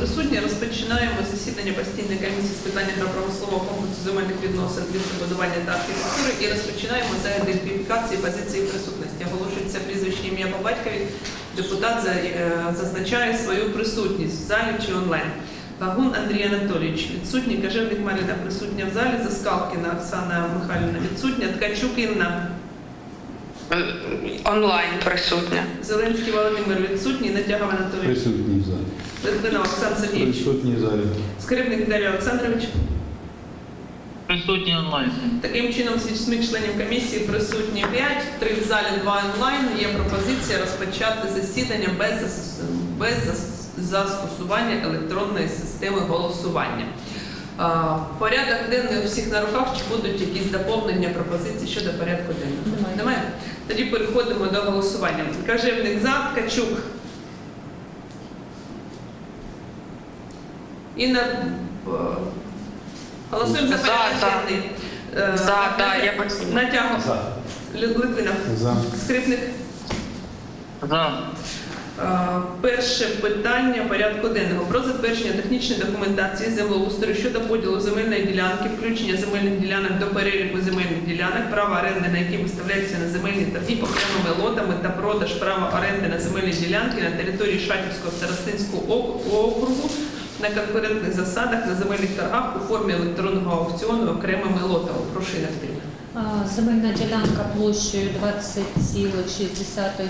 присутні. Розпочинаємо засідання постійної комісії з питань агропромислового комплексу земельних відносин, містобудування та архітектури і розпочинаємо за ідентифікації позиції присутності. Оголошується прізвище ім'я по батькові. Депутат е, зазначає свою присутність в залі чи онлайн. Вагун Андрій Анатолійович відсутній, Кажевник Марина присутня в залі, Заскалкіна Оксана Михайлівна відсутня, Ткачук Інна, Е, Онлайн присутня. Зеленський Володимир відсутній, Натягов Анатолійович, Присутній в залі. Литвинов Оксан Сергійович, Присутній в залі. Скрипник Віталій Олександрович. Присутні онлайн. Таким чином, з вісьми членів комісії присутні 5, 3 в залі, 2 онлайн. Є пропозиція розпочати засідання без, зас- без застосування електронної системи голосування. А, Порядок денний у всіх на руках, чи будуть якісь доповнення, пропозиції щодо порядку денного? Немає. Немає? Тоді переходимо до голосування. Кажевник за, Ткачук. Інна, е, голосуємо за порядок за. денний. Е, За, да, я. За. Лю- Литвинов. За. Скрипник. За. Е, Перше питання порядку денного про затвердження технічної документації землеустрою щодо поділу земельної ділянки, включення земельних ділянок до переліку земельних ділянок, права оренди на які виставляються на земельні торги окремими лотами та продаж права оренди на земельні ділянки на території Шатівського старостинського округу на конкурентних засадах на земельних торгах у формі електронного аукціону окремими лотами. Прошу Петрівна. Земельна ділянка площею 20,6 е,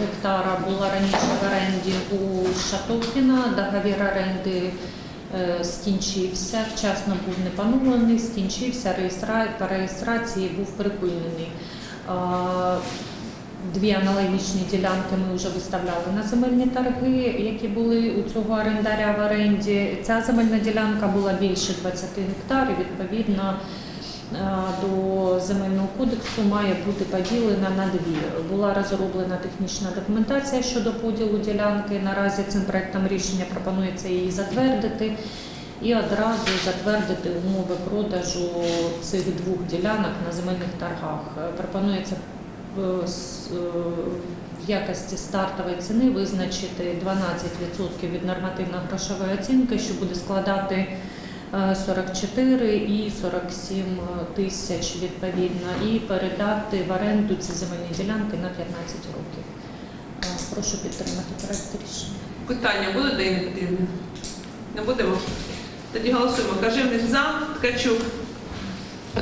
гектара була раніше в оренді у Шатовкіна. Договір оренди е, скінчився, вчасно був не поновлений, скінчився, реєстра... по реєстрації був припинений. Дві аналогічні ділянки ми вже виставляли на земельні торги, які були у цього орендаря в оренді. Ця земельна ділянка була більше 20 гектарів, відповідно е, до земельного кодексу має бути поділена на дві. Була розроблена технічна документація щодо поділу ділянки. Наразі цим проектом рішення пропонується її затвердити і одразу затвердити умови продажу цих двох ділянок на земельних торгах. Пропонується в якості стартової ціни визначити 12% від нормативно-грошової оцінки, що буде складати е, 44 і 47 тисяч відповідно, і передати в оренду ці земельні ділянки на 15 років. Е, Прошу підтримати проект рішення. Питання до Інни Не будемо? Тоді голосуємо. Кажевник за, Ткачук,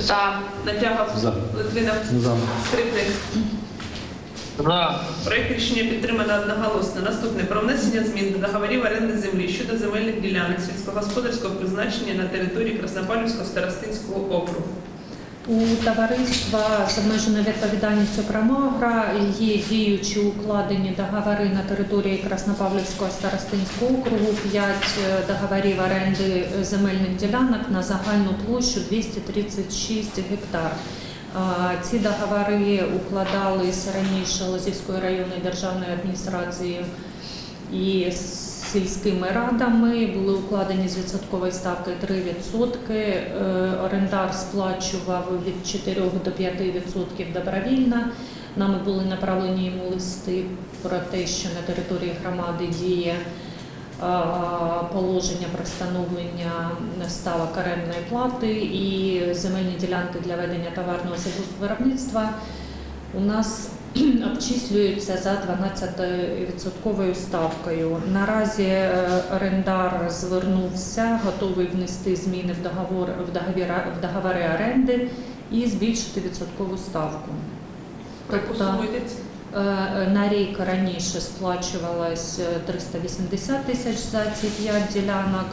За. Натягов, За. Литвинов, За. Скрипник. За. Проект рішення підтримано одноголосно. Наступне про внесення змін до договорів оренди землі щодо земельних ділянок сільськогосподарського призначення на території Краснопалівського старостинського округу. У товариства з обмеженою відповідальністю Промагра є діючі укладені договори на території Краснопавлівського старостинського округу, 5 договорів оренди земельних ділянок на загальну площу 236 гектар. Ці договори укладались раніше Лозівською районною державною адміністрацією і з сільськими радами були укладені з відсотковою ставкою 3%. Е, Орендар сплачував від 4 до 5% добровільно. Нами були направлені йому листи про те, що на території громади діє положення про встановлення ставок орендної плати і земельні ділянки для ведення товарного сільгоспвиробництва у нас обчислюються за 12% ставкою. Наразі е, орендар звернувся, готовий внести зміни в договор в договір в договори оренди і збільшити відсоткову ставку. Тобто, йдеться? Е, На рік раніше сплачувалось е, 380 тисяч за ці 5 ділянок.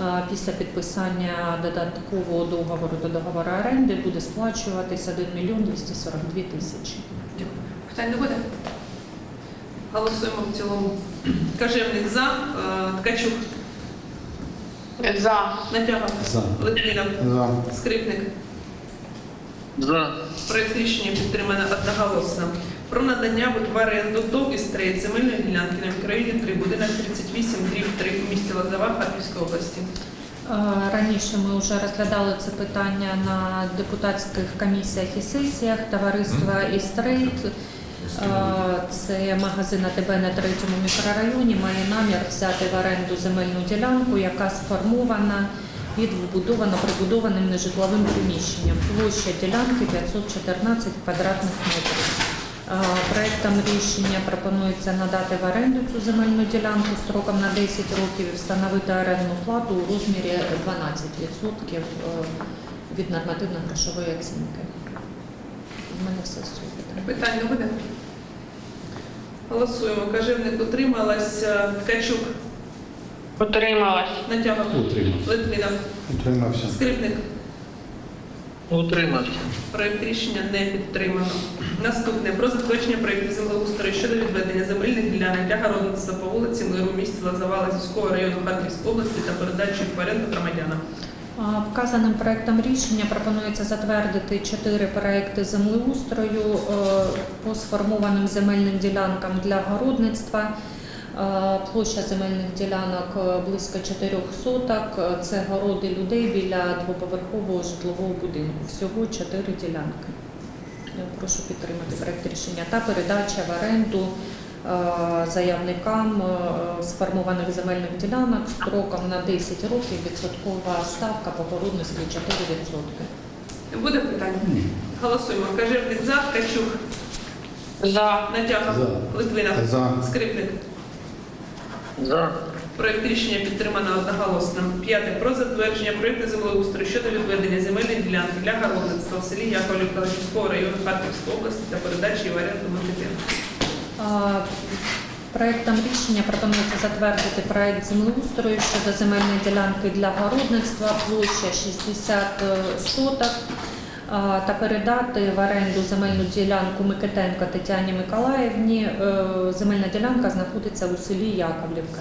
Е, Після підписання додаткового договору до договору оренди буде сплачуватись 1 мільйон 242 тисячі. Питань не буде? Голосуємо в цілому. Кажевник за, е, Ткачук, За. Натягов, За. Литвинов, За. Скрипник. За. Проект рішення підтримано одноголосно. Про надання в оренду ТОВ «Істрейт» земельної ділянки на мікрорайоні 3, будинок 38, дріб 3 в місті Лозова, Харківської області. Е, Раніше ми вже розглядали це питання на депутатських комісіях і сесіях товариства «Істрейт». Е, Це магазин АТБ на третьому мікрорайоні. Має намір взяти в оренду земельну ділянку, яка сформована під вбудовано прибудованим нежитловим приміщенням. Площа ділянки 514 квадратних метрів. Е, Проектом рішення пропонується надати в оренду цю земельну ділянку строком на 10 років і встановити орендну плату у розмірі 12% е, від нормативно-грошової оцінки. У мене все з цього питання. Питань не буде? Голосуємо. Каживник утрималась. Ткачук, Утрималась. Натягов, Утримав. Литвинов, Утримався. Скрипник. Утримався. Проект рішення не підтримано. Наступне про затвердження проєкту землеустрою щодо відведення земельних ділянок для городництва по вулиці Миру, місті Лозовала, Зівського району Харківської області та передачі їх в оренду громадянам. Вказаним проектом рішення пропонується затвердити чотири проекти землеустрою е, по сформованим земельним ділянкам для городництва. Е, Площа земельних ділянок е, близько 4 соток. Це городи людей біля двоповерхового житлового будинку. Всього чотири ділянки. Прошу підтримати проект рішення та передача в оренду заявникам е, сформованих земельних ділянок строком на 10 років відсоткова ставка по городництві 4%. Буде питання? Ні. Голосуємо. Каживник за, Ткачук, За. Натягов, За. Литвинов, За. Скрипник. За. Проект рішення підтримано одноголосно. П'яте. Про затвердження проекту землеустрою щодо відведення земельної ділянки для городництва в селі Яковлівка Лисівського району Харківської області та передачі в оренду Микитин. Проектом рішення пропонується затвердити проект землеустрою щодо земельної ділянки для городництва площа 60 соток та передати в оренду земельну ділянку Микитенко Тетяні Миколаївні. Е, Земельна ділянка знаходиться у селі Яковлівка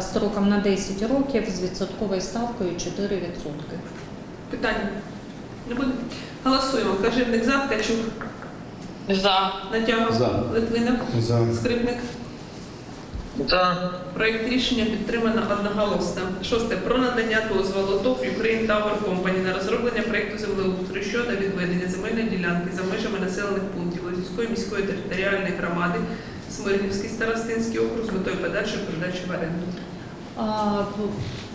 строком на 10 років з відсотковою ставкою 4%. Питання? Не? Голосуємо. Каживник за, Ткачук, За. Натягов, За. Литвинов, За. Скрипник. За. Проект рішення підтримано одноголосно. Шосте. Про надання дозволу ТОВ Ukraine Tower Company на розроблення проекту землеустрою щодо відведення земельної ділянки за межами населених пунктів Лозівської міської територіальної громади Смирнівський старостинський округ з метою подальшої передачі в оренду.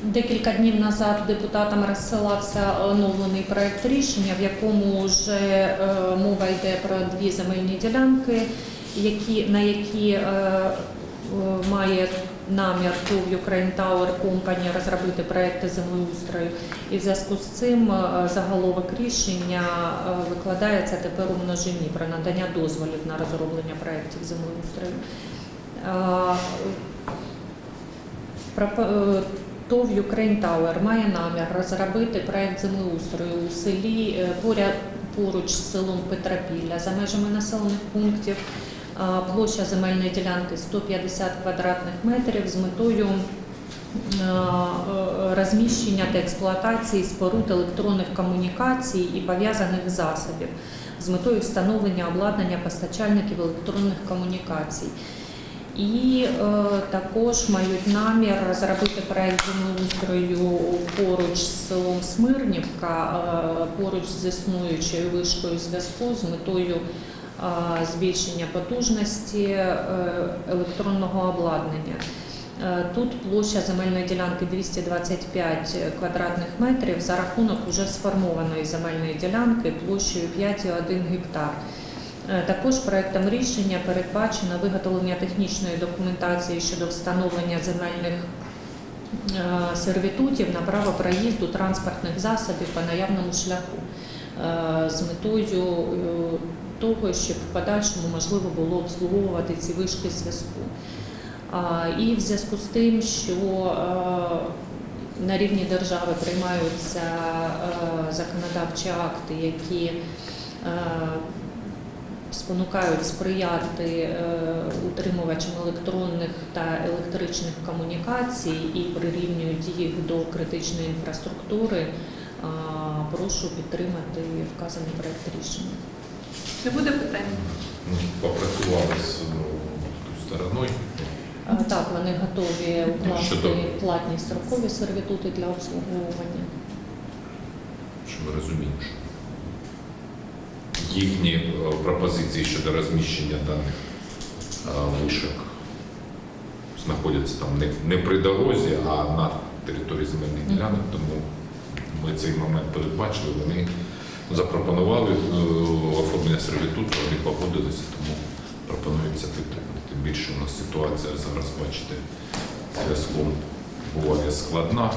Декілька днів назад депутатам розсилався оновлений проект рішення, в якому вже е, мова йде про дві земельні ділянки, які, на які е, е, має намір ТОВ Ukraine Tower Company розробити проекти землеустрою. І в зв'язку з цим заголовок рішення викладається тепер у множині про надання дозволів на розроблення проєктів землеустрою. ТОВ Ukraine Tower має намір розробити проект землеустрою у селі е, поряд поруч з селом Петропілля за межами населених пунктів. Площа земельної ділянки 150 квадратних метрів з метою е, е, розміщення та експлуатації споруд електронних комунікацій і пов'язаних засобів з метою встановлення обладнання постачальників електронних комунікацій. І е, також мають намір розробити проект землеустрою поруч з селом Смирнівка, е, поруч з існуючою вишкою зв'язку з метою е, збільшення потужності е, електронного обладнання. Е, Тут площа земельної ділянки 225 квадратних метрів за рахунок уже сформованої земельної ділянки площею 5,1 гектар. Е, Також проектом рішення передбачено виготовлення технічної документації щодо встановлення земельних е, сервітутів на право проїзду транспортних засобів по наявному шляху е, з метою того, щоб в подальшому можливо було обслуговувати ці вишки зв'язку. І в зв'язку з тим, що на рівні держави приймаються законодавчі акти, які спонукають сприяти е, утримувачам електронних та електричних комунікацій і прирівнюють їх до критичної інфраструктури. Прошу підтримати вказаний проект рішення. Не буде питань? Ну, попрацювали з ну, стороною. Так, вони готові укласти платні строкові сервітути для обслуговування. Щоб ви розуміли, що їхні е, пропозиції щодо розміщення даних е, вишок знаходяться там не, при дорозі, а на території земельних ділянок, тому ми цей момент передбачили. Вони запропонували е, оформлення сервітуту, вони погодилися, тому пропонується підтримати. Тим більше у нас ситуація зараз, бачите, зв'язком буває складна,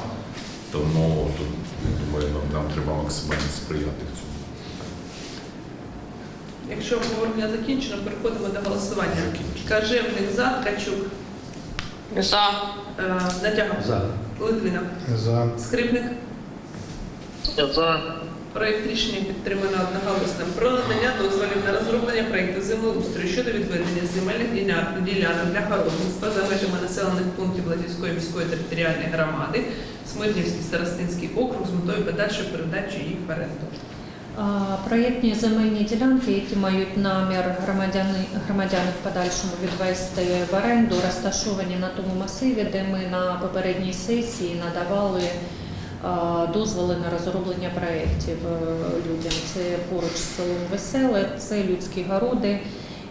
тому тут, я думаю, нам, нам треба максимально сприяти в цьому. Якщо обговорення закінчено, переходимо до голосування. Кажевник за, Ткачук, За. е, Натягов, За. Литвина, За. Скрипник. За. Проект рішення підтримано одноголосно про надання дозволів на розроблення проєкту землеустрою щодо відведення земельних ділянок ділянок для городництва за межами населених пунктів Латівської міської територіальної громади, Смирнівський старостинський округ з метою подальшої передачі їх в оренду. Проєктні земельні ділянки, які мають намір громадяни, громадяни в подальшому відвести в оренду, розташовані на тому масиві, де ми на попередній сесії надавали дозволи на розроблення проєктів е, людям. Це поруч з селом Веселе, це людські городи.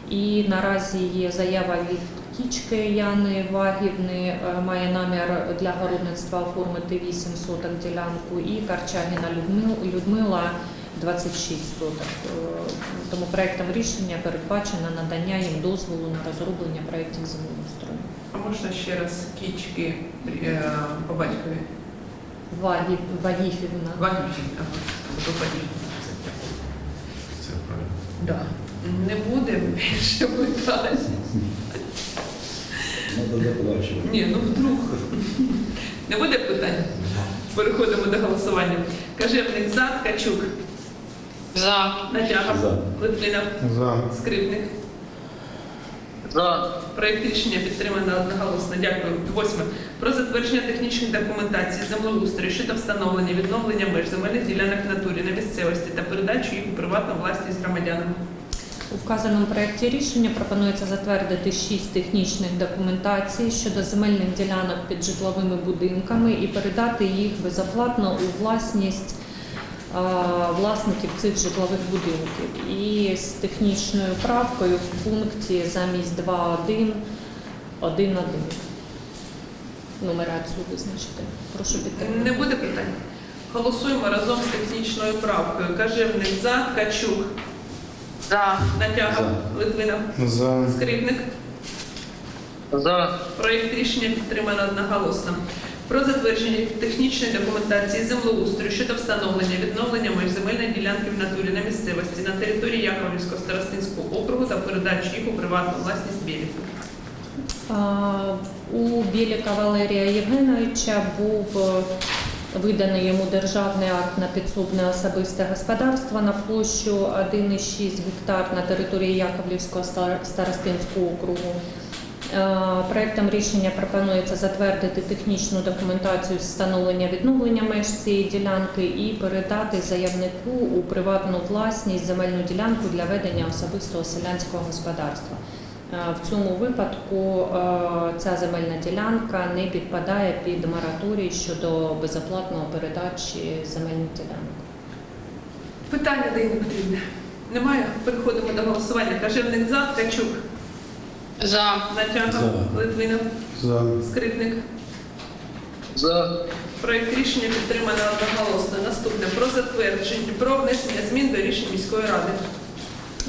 І наразі є заява від Кічки Яни Вагівни, е, має намір для городництва оформити 8 соток ділянку, і Карчагіна Людмила 26 соток. Е, Тому проектом рішення передбачено надання їм дозволу на розроблення проєктів землеустрою. А можна ще раз кічки е, по батькові? Вагів, Вагіфівна. По батькові. Це правильно. Да. Не буде більше питань. Ні, ну вдруг. Не буде питань? Переходимо до голосування. Кажевник за, Ткачук, За. Натягов, За. Литвина, За. Скрипник. За. Проект рішення підтримано одноголосно. Дякую. Восьме. Про затвердження технічної документації землеустрою щодо встановлення відновлення меж земельних ділянок в натурі на місцевості та передачу їх у приватну власність громадянам. У вказаному проєкті рішення пропонується затвердити шість технічних документацій щодо земельних ділянок під житловими будинками і передати їх безоплатно у власність власників цих житлових будинків. І з технічною правкою в пункті замість 2.1 1.1. Нумерацію визначити. Прошу підтримати. Не буде питань? Голосуємо разом з технічною правкою. Кажевник за, Ткачук, За. Натягов, Литвина, За. Скрипник. За. Проект рішення підтримано одноголосно. Про затвердження технічної документації землеустрою щодо встановлення відновлення меж земельної ділянки в натурі на місцевості на території Яковлівського старостинського округу та передачі їх у приватну власність Біліку. А, У Біліка Валерія Євгеновича був е, виданий йому державний акт на підсобне особисте господарство на площу 1,6 гектар на території Яковлівського стар- старостинського округу. Е, Проектом рішення пропонується затвердити технічну документацію з встановлення відновлення меж цієї ділянки і передати заявнику у приватну власність земельну ділянку для ведення особистого селянського господарства. Е, В цьому випадку е, ця земельна ділянка не підпадає під мораторій щодо безоплатного передачі земельних ділянок. Питання де не потрібне. Немає? Переходимо до голосування. Кажевник за, Ткачук, За. Натягов, За. Литвинов, За. Скрипник. За. Проект рішення підтримано одноголосно. Наступне про затвердження, про внесення змін до рішень міської ради.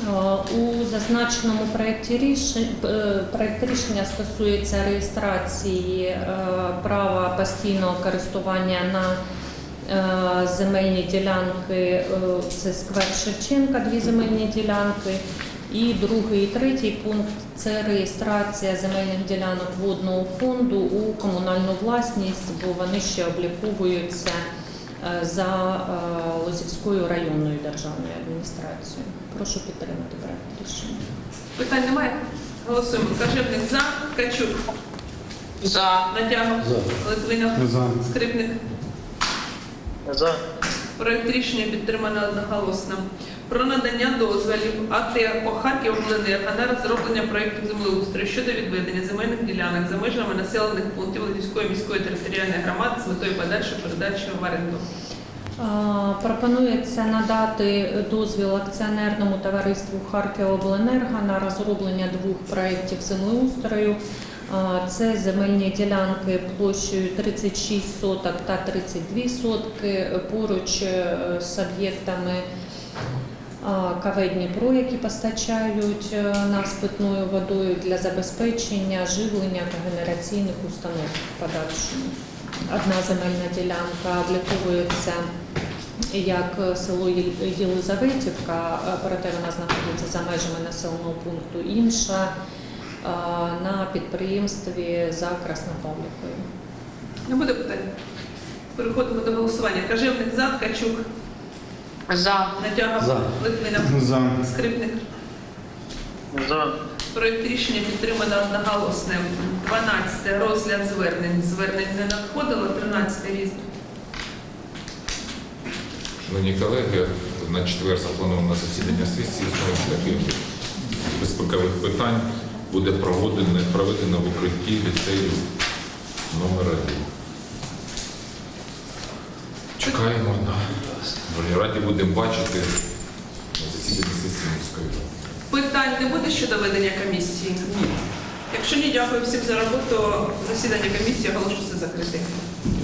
Е, У зазначеному проєкті рішень е, проєкт рішення стосується реєстрації е, права постійного користування на земельні ділянки. Це сквер Шевченка, дві земельні ділянки. І другий і третій пункт це реєстрація земельних ділянок водного фонду у комунальну власність, бо вони ще обліковуються е, за е, Лозівською районною державною адміністрацією. Прошу підтримати проект рішення. Питань немає? Голосуємо. Кажевник за, Ткачук, За. Натягов, За. Литвинов, За. Скрипник. За. Проект рішення підтримано одноголосно. Про надання дозволів АТ Харківобленерго на розроблення проєктів землеустрою щодо відведення земельних ділянок за межами населених пунктів Львівської міської територіальної громади з метою подальшої передачі в оренду. Пропонується надати дозвіл акціонерному товариству Харківобленерго на розроблення двох проєктів землеустрою. Це земельні ділянки площею 36 соток та 32 сотки поруч е, з об'єктами КВ Дніпро, які постачають е, нас питною водою для забезпечення живлення та генераційних установ в подальшому. Одна земельна ділянка обліковується як село Єлизаветівка, е, проте вона знаходиться за межами населеного пункту. Інша е, на підприємстві за Краснопавлівкою. Не буде питань? Переходимо до голосування. Кажевник за, Ткачук, За. Натяга, За. Литвина, За. Скрипник. За. Проект рішення підтримано одноголосним. 12. Розгляд звернень. Звернень не надходило. 13. різне. Шановні колеги, на четвер заплановано засідання сесії з шляхів безпекових питань буде проведено, проведено в укритті ліцею номер 1. Чекаємо на раді будемо бачити на засіданні сесії міської ради. Питань не буде щодо ведення комісії? Ні. Якщо ні, дякую всім за роботу. Засідання комісії оголошується закритим.